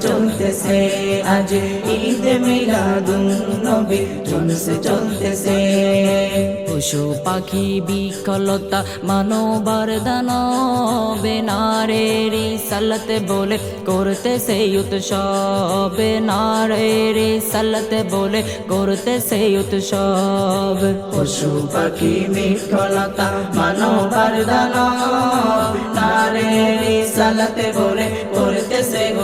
চলতেছে আজ ঈদ চলতেছে পশু পাখি বিকলতা মানবার দানবে। নারের সালতে বলে করতে সেই উৎসব। নারের সালতে বলে করতে সেই উৎসব। পশু পাখি বিকলতা মানবার দানব। নারের সালতে বলে করতে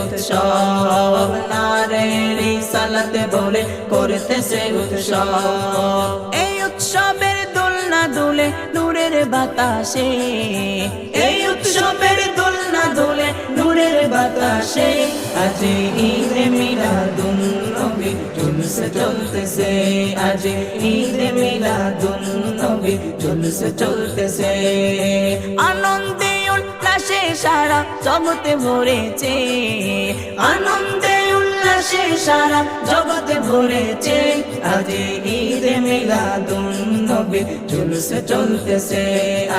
উৎসব, নারের সালতে বলে করতে সেই উৎসব। এই উৎসবের দোলনা দোলে নূরের বাতাসে, এই উৎসবের দোলনা দোলে নূরের বাতাসে, আজ ঈদ মিলাদুন নবী জুলুস চলতেছে, আজ ঈদ মিলাদুন নবী জুলুস চলতেছে। আনন্দে সারা জগতে ভরেছে। আনন্দে উল্লাসে সারা জগতে ভরেছে। আজ ঈদ মিলাদুন নবী, জুলুস চলতেছে।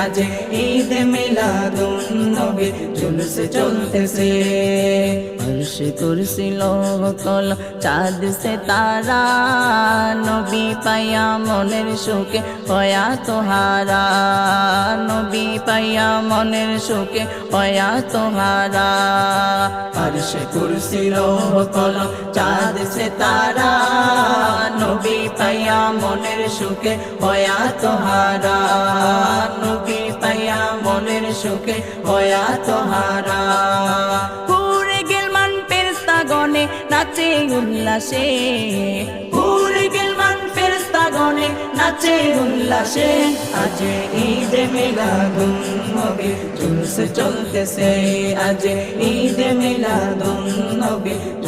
আজ ঈদ মিলাদুন নবী, জুলুস চলতেছে। হর্ষ করছিল কল চাঁদ সে তারা, নবী পাইয়া মনের সুখে হয়া তোহারা। নবী পাইয়া মনের সুখে হয়া তোহারা। হর্ষ করছিল কল চাঁদ সে তারা নবী পাইয়া মনের সুখে হয়া তোহারা নবী পাইয়া মনের সুখে হয়া তোহারা গনে নাচে উল্লাসে। পুরে গেলমান ফেরস্তা গনে নাচে উল্লাসে। আজ ঈদ মিলাদুন, নবী জুলুস চলতেছে। আজ ঈদ মিলাদুন, নবী জুলুস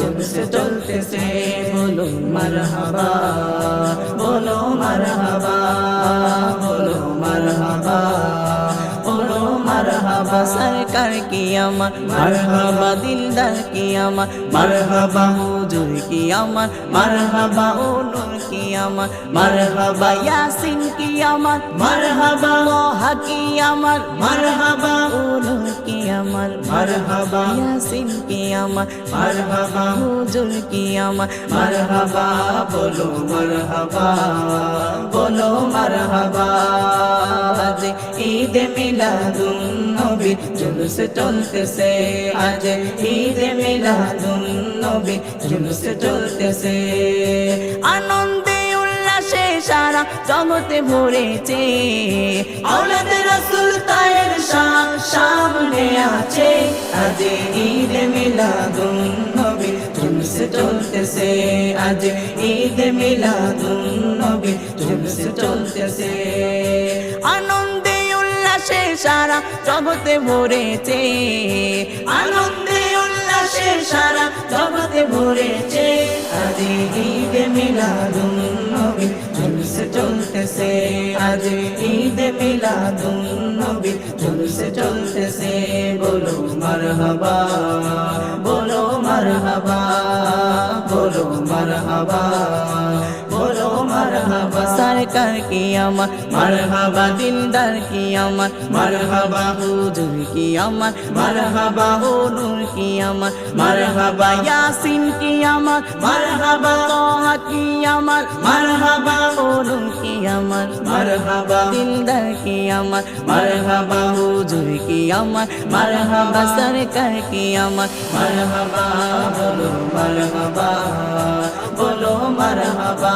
চলতেছে বলো মারহাবা বলো মারহাবা বলো মারহাবা বলো মারহাবা। সরকার কি আমার? মারহাবা, দিলদার কি আমার? মারহাবা, হুজুর কি আমার? মারহাবা ও নূর কি আমার? মারহাবা, ইয়াসিন কি আমার? মারহাবা লোহা কি আমার? মারহাবা আমার মারহাবা। ইয়াসিন কি আমার? মারহাবা। হুজুর কি আমার? মারহাবা বলো মারহাবা বলো মারহাবা। আজ ঈদ মিলাদুন নবী জুলুস চলতেছে। আজ ঈদ মিলাদুন নবী জুলুস চলতেছে। আনন্দে সারা জগতে ভরেছে আওলাদ রাসূল তায়ের সামনে আছে। আজ ঈদ মিলাদুন নবী জুলুস চলতেছে। আজ ঈদ মিলাদুন নবী জুলুস চলতেছে। আনন্দে উল্লাসে সারা জগতে ভরেছে আনন্দে উল্লাসে সারা জগতে ভরেছে আজ ঈদ মিলাদুন চলতেছে আজ ঈদ মিলাদুন নবী। জুলুস চলতেছে বলো মারহাবা বলো মারহাবা বলো মারহাবা। সরকার কি আমার মারহাবা দিলদার কি আমার মারহাবা হুজুর কি আমার মারহাবা নূর কি আমার মারহাবা ইয়াসিন কি আমার মারহাবা তোহা কি আমার মারহাবা ও নূর কি আমার মারহাবা দিলদার কি আমার মারহাবা হুজুর কি আমার মারহাবা সরকার কি আমার মারহাবা বলো মারহাবা বলো মারহাবা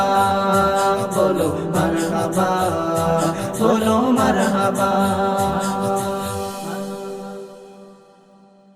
মারহাবা বলো মারহাবা বলো মারহাবা